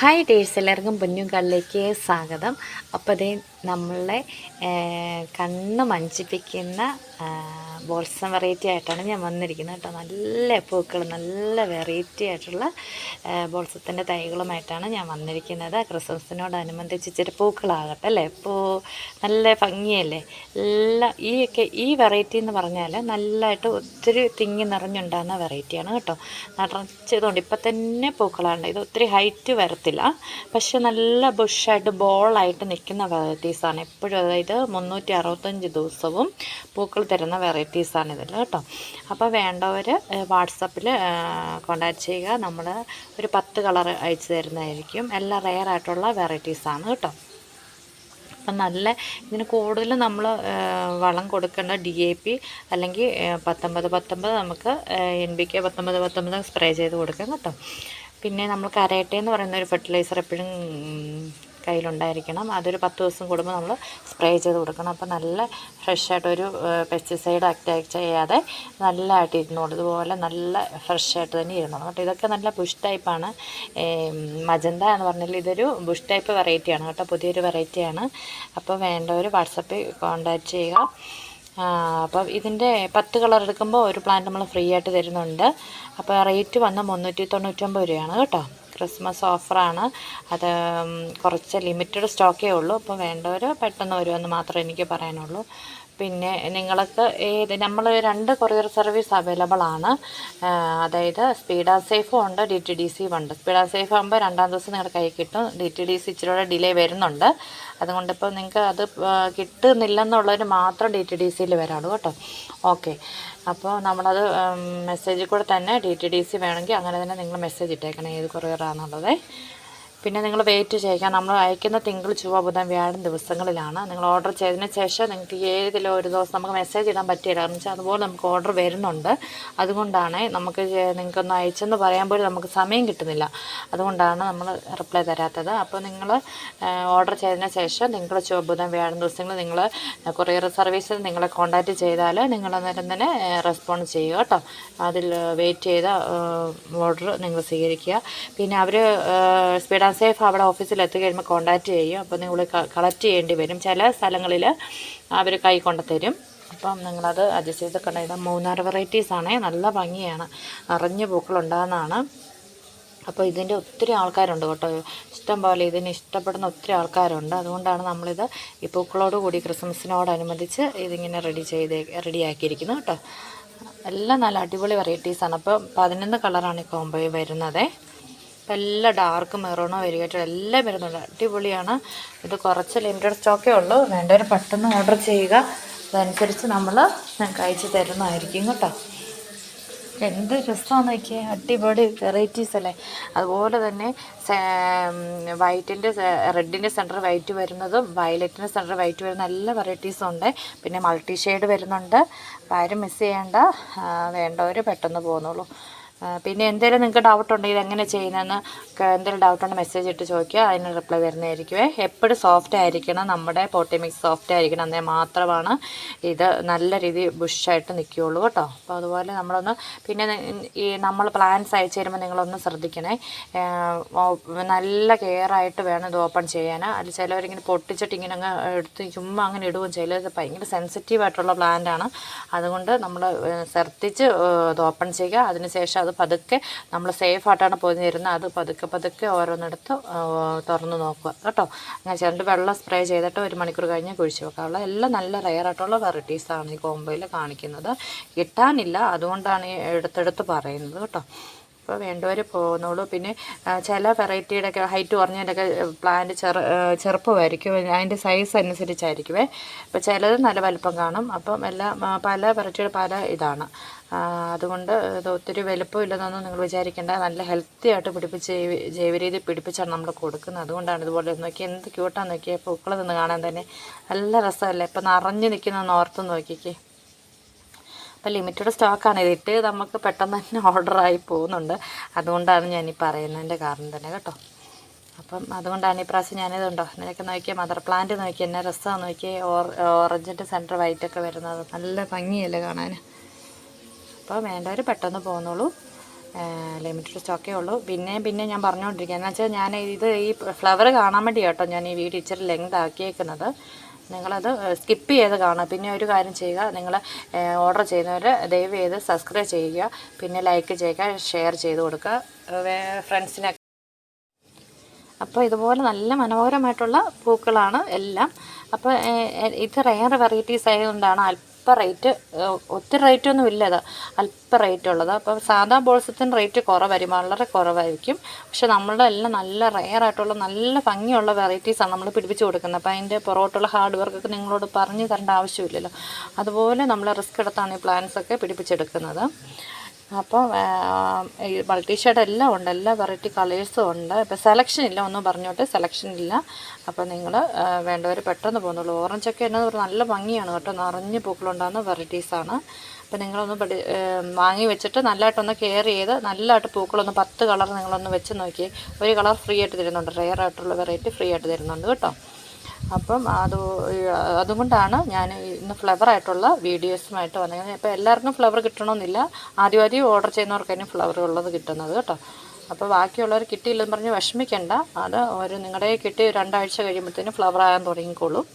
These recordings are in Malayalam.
ഹായ് ഡേഴ്സ് എല്ലാവർക്കും പൊന്നുകളിലേക്ക് സ്വാഗതം. അപ്പോൾ അതേ നമ്മളെ കണ്ണ് മഞ്ചിപ്പിക്കുന്ന ബോൾസം വെറൈറ്റി ആയിട്ടാണ് ഞാൻ വന്നിരിക്കുന്നത് കേട്ടോ. നല്ല പൂക്കൾ നല്ല വെറൈറ്റി ആയിട്ടുള്ള ബോൾസത്തിന്റെ തൈകളുമായിട്ടാണ് ഞാൻ വന്നിരിക്കുന്നത്. ക്രിസ്മസിനോടനുബന്ധിച്ച് ഇച്ചിരി പൂക്കളാകട്ടെ അല്ലേ? പൂ നല്ല ഭംഗിയല്ലേ? എല്ലാ ഈ ഒക്കെ ഈ വെറൈറ്റി എന്ന് പറഞ്ഞാൽ നല്ലതായിട്ട് ഒത്തിരി തിങ്ങി നിറഞ്ഞുണ്ടാകുന്ന വെറൈറ്റിയാണ് കേട്ടോ. നിറച്ചതുകൊണ്ട് ഇപ്പം തന്നെ പൂക്കളാണ്. ഇത് ഒത്തിരി ഹൈറ്റ് വരത്തില്ല. പക്ഷെ നല്ല ബുഷായിട്ട് ബോളായിട്ട് നിൽക്കുന്ന വെറൈറ്റീസാണ് എപ്പോഴും അതായത് മുന്നൂറ്റി അറുപത്തഞ്ച് ദിവസവും പൂക്കൾ തരുന്ന വെറൈറ്റീസാണ് ഇതിൽ കേട്ടോ. അപ്പോൾ വേണ്ടവർ വാട്സപ്പിൽ കോണ്ടാക്ട് ചെയ്യുക. നമ്മൾ ഒരു പത്ത് കളർ അയച്ചു തരുന്നതായിരിക്കും. എല്ലാം റെയർ ആയിട്ടുള്ള വെറൈറ്റീസാണ് കേട്ടോ. അപ്പം നല്ല ഇതിന് കൂടുതൽ നമ്മൾ വളം കൊടുക്കേണ്ട ഡി എ പി അല്ലെങ്കിൽ പത്തൊമ്പത് പത്തൊമ്പത് നമുക്ക് എൻ ബി കെ പത്തൊമ്പത് പത്തൊമ്പത് സ്പ്രേ ചെയ്ത് കൊടുക്കാം കേട്ടോ. പിന്നെ നമ്മൾ കരയട്ടെ എന്ന് പറയുന്ന ഒരു ഫെർട്ടിലൈസർ എപ്പോഴും കയ്യിലുണ്ടായിരിക്കണം. അതൊരു പത്ത് ദിവസം കൂടുമ്പോൾ നമ്മൾ സ്പ്രേ ചെയ്ത് കൊടുക്കണം. അപ്പോൾ നല്ല ഫ്രഷായിട്ടൊരു പെസ്റ്റിസൈഡ് അറ്റാക്ക് ചെയ്യാതെ നല്ലതായിട്ട് ഇരുന്നോളൂ ഇതുപോലെ നല്ല ഫ്രഷായിട്ട് തന്നെ ഇരുന്നോളൂ. കേട്ടോ ഇതൊക്കെ നല്ല ബുഷ് ടൈപ്പാണ് മജന്ത എന്ന് പറഞ്ഞാൽ ഇതൊരു ബുഷ് ടൈപ്പ് വെറൈറ്റിയാണ് കേട്ടോ പുതിയൊരു വെറൈറ്റിയാണ് അപ്പോൾ വേണ്ടവർ വാട്സപ്പിൽ കോൺടാക്റ്റ് ചെയ്യുക. അപ്പം ഇതിന്റെ പത്ത് കളർ എടുക്കുമ്പോൾ ഒരു പ്ലാന്റ് നമ്മൾ ഫ്രീ ആയിട്ട് തരുന്നുണ്ട്. അപ്പോൾ റേറ്റ് വന്ന് മുന്നൂറ്റി തൊണ്ണൂറ്റൊമ്പത് രൂപയാണ് കേട്ടോ. ക്രിസ്മസ് ഓഫറാണ്. അത് കുറച്ച് ലിമിറ്റഡ് സ്റ്റോക്കേ ഉള്ളൂ. അപ്പോൾ വേണ്ടവർ പെട്ടെന്ന് വരുമെന്ന് മാത്രമേ എനിക്ക് പറയാനുള്ളൂ. പിന്നെ നിങ്ങൾക്ക് ഏത് നമ്മൾ രണ്ട് കൊറിയർ സർവീസ് അവൈലബിൾ ആണ്. അതായത് സ്പീഡ് സേഫും ഉണ്ട് ഡി ടി ഡി സിയും ഉണ്ട്. സ്പീഡ് സേഫ് ആകുമ്പോൾ രണ്ടാം ദിവസം നിങ്ങളുടെ കൈ കിട്ടും. ഡി ടി ഡി സി ഇച്ചിരി ഡിലേ വരുന്നുണ്ട്. അതുകൊണ്ട് ഇപ്പോൾ നിങ്ങൾക്ക് അത് കിട്ടുന്നില്ലെന്നുള്ളവർ മാത്രം ഡി ടി ഡി സിയിൽ വരാളൂ കേട്ടോ. ഓക്കെ. അപ്പോൾ നമ്മളത് മെസ്സേജിൽ കൂടെ തന്നെ ഡി ടി ഡി സി വേണമെങ്കിൽ അങ്ങനെ തന്നെ നിങ്ങൾ മെസ്സേജ് ഇട്ടേക്കണം ഏത് കൊറിയറാണെന്നുള്ളത് പിന്നെ നിങ്ങൾ വെയിറ്റ് ചെയ്യുക. നമ്മൾ അയക്കുന്ന തിങ്കൾ ചൊവ്വ ബുധൻ വ്യാഴം ദിവസങ്ങളിലാണ്. നിങ്ങൾ ഓർഡർ ചെയ്തതിന് ശേഷം നിങ്ങൾക്ക് ഏതിലോ ഒരു ദിവസം നമുക്ക് മെസ്സേജ് ഇടാൻ പറ്റിയില്ല കാരണം വെച്ചാൽ അതുപോലെ നമുക്ക് ഓർഡർ വരുന്നുണ്ട്. അതുകൊണ്ടാണ് നമുക്ക് നിങ്ങൾക്കൊന്ന് അയച്ചെന്ന് പറയാൻ പോലും നമുക്ക് സമയം കിട്ടുന്നില്ല. അതുകൊണ്ടാണ് നമ്മൾ റിപ്ലൈ തരാത്തത്. അപ്പോൾ നിങ്ങൾ ഓർഡർ ചെയ്തതിന് ശേഷം തിങ്കൾ ചൊവ്വ ബുധൻ വ്യാഴം ദിവസങ്ങൾ നിങ്ങൾ കൊറിയർ സർവീസിൽ നിങ്ങളെ കോൺടാക്റ്റ് ചെയ്താൽ നിങ്ങൾ അന്നേരം തന്നെ റെസ്പോണ്ട് ചെയ്യുക കേട്ടോ. അതിൽ വെയിറ്റ് ചെയ്ത ഓർഡർ നിങ്ങൾ സ്വീകരിക്കുക. പിന്നെ അവർ സ്പീഡ് സേഫ് അവിടെ ഓഫീസിൽ എത്തി കഴിയുമ്പോൾ കോൺടാക്റ്റ് ചെയ്യും അപ്പോൾ നിങ്ങൾ കളക്ട് ചെയ്യേണ്ടി വരും. ചില സ്ഥലങ്ങളിൽ അവർ കൈ കൊണ്ടുതരും അപ്പം നിങ്ങളത് അഡ്ജസ്റ്റ് ചെയ്ത് കണ്ടത് മൂന്നാർ വെറൈറ്റീസ് ആണേ. നല്ല ഭംഗിയാണ്. നിറഞ്ഞ പൂക്കളുണ്ടാകുന്നതാണ് അപ്പോൾ ഇതിന്റെ ഒത്തിരി ആൾക്കാരുണ്ട് കേട്ടോ. ഇഷ്ടം പോലെ ഇതിന് ഇഷ്ടപ്പെടുന്ന ഒത്തിരി ആൾക്കാരുണ്ട്. അതുകൊണ്ടാണ് നമ്മളിത് ഈ പൂക്കളോട് കൂടി ക്രിസ്മസിനോടനുബന്ധിച്ച് ഇതിങ്ങനെ റെഡി ചെയ്ത് റെഡിയാക്കിയിരിക്കുന്നത് കേട്ടോ. എല്ലാം നല്ല അടിപൊളി വെറൈറ്റീസാണ് അപ്പോൾ പതിനൊന്ന് കളറാണ് ഈ കോമ്പോയിൽ വരുന്നത്. അപ്പോൾ എല്ലാം ഡാർക്ക് മെറൂണോ വെരികേറ്റോ എല്ലാം വരുന്നുണ്ട്. അടിപൊളിയാണ്. ഇത് കുറച്ച് ലിമിറ്റഡ് സ്റ്റോക്കേ ഉള്ളൂ. വേണ്ടവർ പെട്ടെന്ന് ഓർഡർ ചെയ്യുക. അതനുസരിച്ച് നമ്മൾ ഞങ്ങൾക്ക് അയച്ചു തരുന്നതായിരിക്കും കേട്ടോ. എന്ത് രസമാണെന്ന് നോക്കിയേ. അടിപൊളി വെറൈറ്റീസ് അല്ലേ? അതുപോലെ തന്നെ വൈറ്റിന്റെ റെഡിന്റെ സെന്റർ വൈറ്റ് വരുന്നതും വയലറ്റിന്റെ സെന്റർ വൈറ്റ് വരുന്ന എല്ലാ വെറൈറ്റീസും ഉണ്ട്. പിന്നെ മൾട്ടി ഷെയ്ഡ് വരുന്നുണ്ട്. ആരും മിസ് ചെയ്യേണ്ട. വേണ്ടവർ പെട്ടെന്ന് പോകുന്നുള്ളൂ പിന്നെ എന്തെങ്കിലും നിങ്ങൾക്ക് ഡൗട്ട് ഉണ്ടെങ്കിൽ എങ്ങനെ ചെയ്യുന്നതെന്ന് എന്തെങ്കിലും ഡൗട്ട് ഉണ്ടെങ്കിൽ മെസ്സേജ് ഇട്ട് ചോദിക്കുക. അതിന് റിപ്ലൈ വരുന്നതായിരിക്കുമേ എപ്പോഴും സോഫ്റ്റ് ആയിരിക്കണം. നമ്മുടെ പോട്ടി മിക്സ് സോഫ്റ്റ് ആയിരിക്കണം. എന്നാൽ മാത്രമാണ് ഇത് നല്ല രീതിയിൽ ബുഷായിട്ട് നിൽക്കുകയുള്ളൂ കേട്ടോ. അപ്പോൾ അതുപോലെ നമ്മളൊന്ന് പിന്നെ ഈ നമ്മൾ പ്ലാൻസ് അയച്ചു തരുമ്പോൾ നിങ്ങളൊന്ന് ശ്രദ്ധിക്കണേ. നല്ല കെയറായിട്ട് വേണം ഇത് ഓപ്പൺ ചെയ്യാൻ. അതിൽ ചിലവരിങ്ങനെ പൊട്ടിച്ചിട്ട് ഇങ്ങനെ അങ്ങ് എടുത്ത് ചുമ്മാ അങ്ങനെ ഇടുകയും ചിലത് ഭയങ്കര സെൻസിറ്റീവ് ആയിട്ടുള്ള പ്ലാന്റ് ആണ്. അതുകൊണ്ട് നമ്മൾ ശ്രദ്ധിച്ച് ഇത് ഓപ്പൺ ചെയ്യുക. അതിനുശേഷം അത് പതുക്കെ നമ്മൾ സേഫ് ആയിട്ടാണ് പോയി തരുന്നത് അത് പതുക്കെ പതുക്കെ ഓരോന്നെടുത്ത് തുറന്ന് നോക്കുക. കേട്ടോ? അങ്ങനെ ചേർന്നിട്ട് വെള്ളം സ്പ്രേ ചെയ്തിട്ട് ഒരു മണിക്കൂർ കഴിഞ്ഞ് കുഴിച്ച് വെക്കാനുള്ള എല്ലാം നല്ല റെയർ ആയിട്ടുള്ള വെറൈറ്റീസാണ് ഈ കോംബോയിൽ കാണിക്കുന്നത്. കിട്ടാനില്ല. അതുകൊണ്ടാണ് എടുത്തെടുത്ത് പറയുന്നത്. കേട്ടോ? അപ്പോൾ വേണ്ടവർ പോകുന്നുള്ളൂ. പിന്നെ ചില വെറൈറ്റിയുടെ ഒക്കെ ഹൈറ്റ് കുറഞ്ഞതിന്റെയൊക്കെ പ്ലാന്റ് ചെറു ചെറുപ്പമായിരിക്കും. അതിന്റെ സൈസ് അനുസരിച്ചായിരിക്കുമേ അപ്പോൾ ചിലത് നല്ല വലുപ്പം കാണും. അപ്പം എല്ലാം പല വെറൈറ്റിയുടെ പല ഇതാണ്. അതുകൊണ്ട് ഇത് ഒത്തിരി വലുപ്പം ഇല്ലെന്നൊന്നും നിങ്ങൾ വിചാരിക്കേണ്ട. നല്ല ഹെൽത്തി ആയിട്ട് പിടിപ്പിച്ച് ജൈവ- ജൈവരീതി പിടിപ്പിച്ചാണ് നമ്മൾ കൊടുക്കുന്നത്. അതുകൊണ്ടാണ് ഇതുപോലെ നോക്കി എന്ത് ക്യൂട്ടാന്ന് നോക്കിയാൽ പൂക്കൾ നിന്ന് കാണാൻ തന്നെ നല്ല രസമല്ലേ? ഇപ്പം നിറഞ്ഞു നിൽക്കുന്ന ഓർത്ത് നോക്കിക്കേ. അപ്പോൾ ലിമിറ്റഡ് സ്റ്റോക്കാണ്. ഇതിട്ട് നമുക്ക് പെട്ടെന്ന് തന്നെ ഓർഡറായി പോകുന്നുണ്ട്. അതുകൊണ്ടാണ് ഞാൻ ഈ പറയുന്നതിന്റെ കാരണം തന്നെ കേട്ടോ. അപ്പം അതുകൊണ്ടാണ് ഈ പ്രാവശ്യം ഞാനിതുണ്ടോ നിനക്ക് നോക്കിയ മദർ പ്ലാന്റ് നോക്കി എന്നെ രസമാണ് നോക്കി ഓറഞ്ചിന്റെ സെന്റർ വൈറ്റൊക്കെ വരുന്നത്. നല്ല ഭംഗിയല്ലേ കാണാൻ. അപ്പോൾ വേണ്ടവർ പെട്ടെന്ന് പോകുന്നുള്ളൂ. ലിമിറ്റഡ് സ്റ്റോക്കേ ഉള്ളൂ. പിന്നെ പിന്നെ ഞാൻ പറഞ്ഞുകൊണ്ടിരിക്കുക എന്ന് വെച്ചാൽ ഞാൻ ഇത് ഈ ഫ്ലവർ കാണാൻ വേണ്ടി കേട്ടോ ഞാൻ ഈ വീഡിയോ ഇച്ചിരി ലെങ്ത് ആക്കിയേക്കുന്നത്. നിങ്ങളത് സ്കിപ്പ് ചെയ്ത് കാണുക പിന്നെ ഒരു കാര്യം ചെയ്യുക നിങ്ങൾ ഓർഡർ ചെയ്യുന്നവർ ദയവ് ചെയ്ത് സബ്സ്ക്രൈബ് ചെയ്യുക പിന്നെ ലൈക്ക് ചെയ്യുക ഷെയർ ചെയ്ത് കൊടുക്കുക ഫ്രണ്ട്സിനെ അപ്പോൾ ഇതുപോലെ നല്ല മനോഹരമായിട്ടുള്ള പൂക്കളാണ് എല്ലാം. അപ്പോൾ ഇത് റെയർ വെറൈറ്റീസ് ആയതുകൊണ്ടാണ് അല്പം റേറ്റ് ഒത്തിരി റേറ്റ് ഒന്നും ഇല്ല അത് അല്പം റേറ്റ് ഉള്ളത് അപ്പോൾ സാധാ ബോൾസത്തിന് റേറ്റ് കുറവായിരിക്കും വളരെ കുറവായിരിക്കും. പക്ഷെ നമ്മളുടെ എല്ലാം നല്ല റെയർ ആയിട്ടുള്ള നല്ല ഭംഗിയുള്ള വെറൈറ്റീസാണ് നമ്മൾ പിടിപ്പിച്ച് കൊടുക്കുന്നത്. അപ്പോൾ അതിന്റെ പുറകോട്ടുള്ള ഹാർഡ് വർക്കൊക്കെ നിങ്ങളോട് പറഞ്ഞു തരേണ്ട ആവശ്യമില്ലല്ലോ. അതുപോലെ നമ്മൾ റിസ്ക് എടുത്താണ് ഈ പ്ലാന്റ്സ് ഒക്കെ പിടിപ്പിച്ചെടുക്കുന്നത്. അപ്പോൾ ഈ മൾട്ടി ഷെയ്ഡ് എല്ലാം ഉണ്ട്. എല്ലാ വെറൈറ്റി കളേഴ്സും ഉണ്ട്. ഇപ്പോൾ സെലക്ഷൻ ഇല്ല ഒന്നും പറഞ്ഞോട്ടെ സെലക്ഷൻ ഇല്ല. അപ്പോൾ നിങ്ങൾ വേണ്ടവർ പെട്ടെന്ന് പോകുന്നുള്ളൂ. ഓറഞ്ചൊക്കെ എന്നു പറഞ്ഞാൽ നല്ല ഭംഗിയാണ് കേട്ടോ. നിറഞ്ഞ് പൂക്കളുണ്ടാകുന്ന വെറൈറ്റീസാണ് അപ്പോൾ നിങ്ങളൊന്ന് പഠി വാങ്ങി വെച്ചിട്ട് നല്ലതായിട്ടൊന്ന് കെയർ ചെയ്ത് നല്ലതായിട്ട് പൂക്കളൊന്ന് പത്ത് കളർ നിങ്ങളൊന്ന് വെച്ച് നോക്കി. ഒരു കളർ ഫ്രീ ആയിട്ട് തരുന്നുണ്ട്. റെയർ ആയിട്ടുള്ള വെറൈറ്റി ഫ്രീ ആയിട്ട് തരുന്നുണ്ട് കേട്ടോ. അപ്പം അത് അതുകൊണ്ടാണ് ഞാൻ ഇന്ന് ഫ്ലവർ ആയിട്ടുള്ള വീഡിയോസുമായിട്ട് വന്നത് ഇപ്പോൾ എല്ലാവർക്കും ഫ്ലവർ കിട്ടണമെന്നില്ല. ആദ്യം ആദ്യം ഓർഡർ ചെയ്യുന്നവർക്കായിരിക്കും ഫ്ലവർ ഉള്ളത് കിട്ടുന്നത് കേട്ടോ. അപ്പോൾ ബാക്കിയുള്ളവർ കിട്ടിയില്ലെന്ന് പറഞ്ഞ് വിഷമിക്കേണ്ട. അത് ഒരു നിങ്ങളുടെ കിട്ടി രണ്ടാഴ്ച കഴിയുമ്പോഴത്തേനും ഫ്ലവർ ആകാൻ തുടങ്ങിക്കോളും.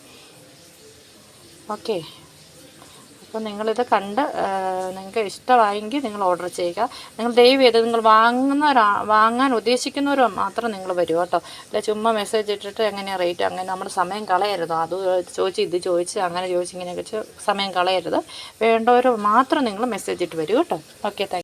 ഓക്കെ അപ്പോൾ നിങ്ങളിത് കണ്ട് നിങ്ങൾക്ക് ഇഷ്ടമായെങ്കിൽ നിങ്ങൾ ഓർഡർ ചെയ്യുക. നിങ്ങൾ ദയവ് ചെയ്ത് നിങ്ങൾ വാങ്ങുന്നവരാ വാങ്ങാൻ ഉദ്ദേശിക്കുന്നവർ മാത്രം നിങ്ങൾ വരൂ കേട്ടോ. അല്ല ചുമ്മാ മെസ്സേജ് ഇട്ടിട്ട് എങ്ങനെയാണ് റേറ്റ് അങ്ങനെ നമ്മുടെ സമയം കളയരുത്. അത് ചോദിച്ച് ഇത് ചോദിച്ച് അങ്ങനെ ചോദിച്ച് ഇങ്ങനെ വെച്ച് സമയം കളയരുത്. വേണ്ടവർ മാത്രം നിങ്ങൾ മെസ്സേജ് ഇട്ട് വരൂ കേട്ടോ. Okay thank